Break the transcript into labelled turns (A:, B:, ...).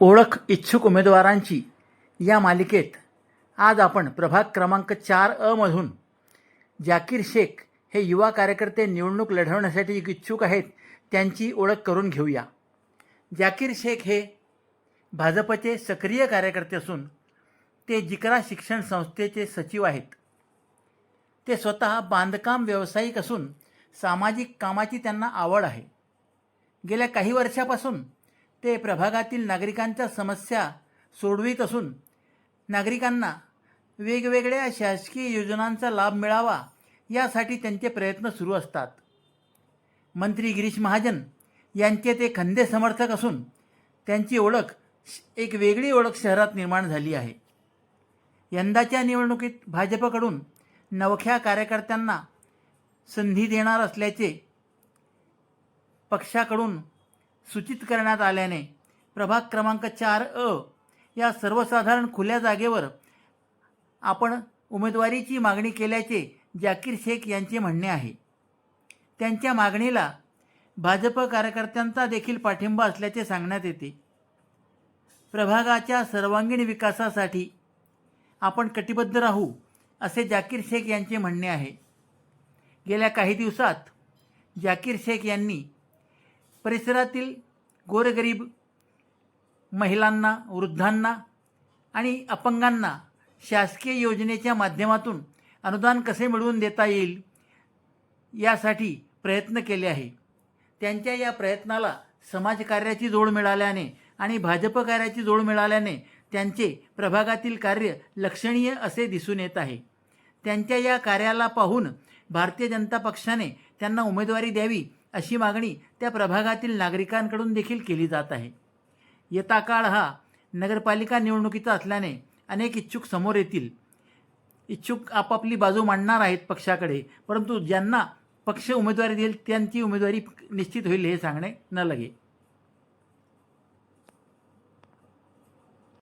A: ओळख इच्छुक उमेदवारांची या मालिकेत आज आपण प्रभाग क्रमांक चार अमधून जाकीर शेख हे युवा कार्यकर्ते निवडणूक लढवण्यासाठी इच्छुक आहेत त्यांची ओळख करून घेऊया. जाकीर शेख हे भाजपचे सक्रिय कार्यकर्ते असून ते जिकरा शिक्षण संस्थेचे सचिव आहेत. ते स्वतः बांधकाम व्यावसायिक असून सामाजिक कामाची त्यांना आवड आहे. गेल्या काही वर्षापासून ते प्रभागातील नागरिकांच्या समस्या सोडवित असून नागरिकांना वेगवेगळ्या शासकीय योजनांचा लाभ मिळावा यासाठी त्यांचे प्रयत्न सुरू असतात. मंत्री गिरीश महाजन यांचे ते खंदे समर्थक असून त्यांची ओळख श- एक वेगळी ओळख शहरात निर्माण झाली आहे. यंदाच्या निवडणुकीत भाजपकडून नवख्या कार्यकर्त्यांना संधी देणार असल्याचे पक्षाकडून सूचित करण्यात आल्याने प्रभाग क्रमांक चार अ या सर्वसाधारण खुल्या जागेवर आपण उमेदवारीची मागणी केल्याचे जाकीर शेख यांचे म्हणणे आहे. त्यांच्या मागणीला भाजप कार्यकर्त्यांचा देखील पाठिंबा असल्याचे सांगण्यात येते. प्रभागाच्या सर्वांगीण विकासासाठी आपण कटिबद्ध राहू असे जाकीर शेख यांचे म्हणणे आहे. गेल्या काही दिवसात जाकीर शेख यांनी परिसरातील गोरगरीब महिलांना वृद्धांना आणि अपंगांना शासकीय योजनेच्या माध्यमातून अनुदान कसे मिळवून देता येईल यासाठी प्रयत्न केले आहे. त्यांच्या या प्रयत्नाला समाजकार्याची जोड मिळाल्याने आणि भाजप कार्याची जोड मिळाल्याने त्यांचे प्रभागातील कार्य लक्षणीय असे दिसून येत आहे. त्यांच्या या कार्याला पाहून भारतीय जनता पक्षाने त्यांना उमेदवारी द्यावी अशी मागणी त्या प्रभागातील नागरिकांकडून देखील केली जात आहे. येता काळ हा नगरपालिका निवडणुकीचा असल्याने अनेक इच्छुक समोर येतील. इच्छुक आपापली बाजू मांडणार आहेत पक्षाकडे परंतु ज्यांना पक्ष उमेदवारी देईल त्यांची उमेदवारी निश्चित होईल हे सांगणे न लगे.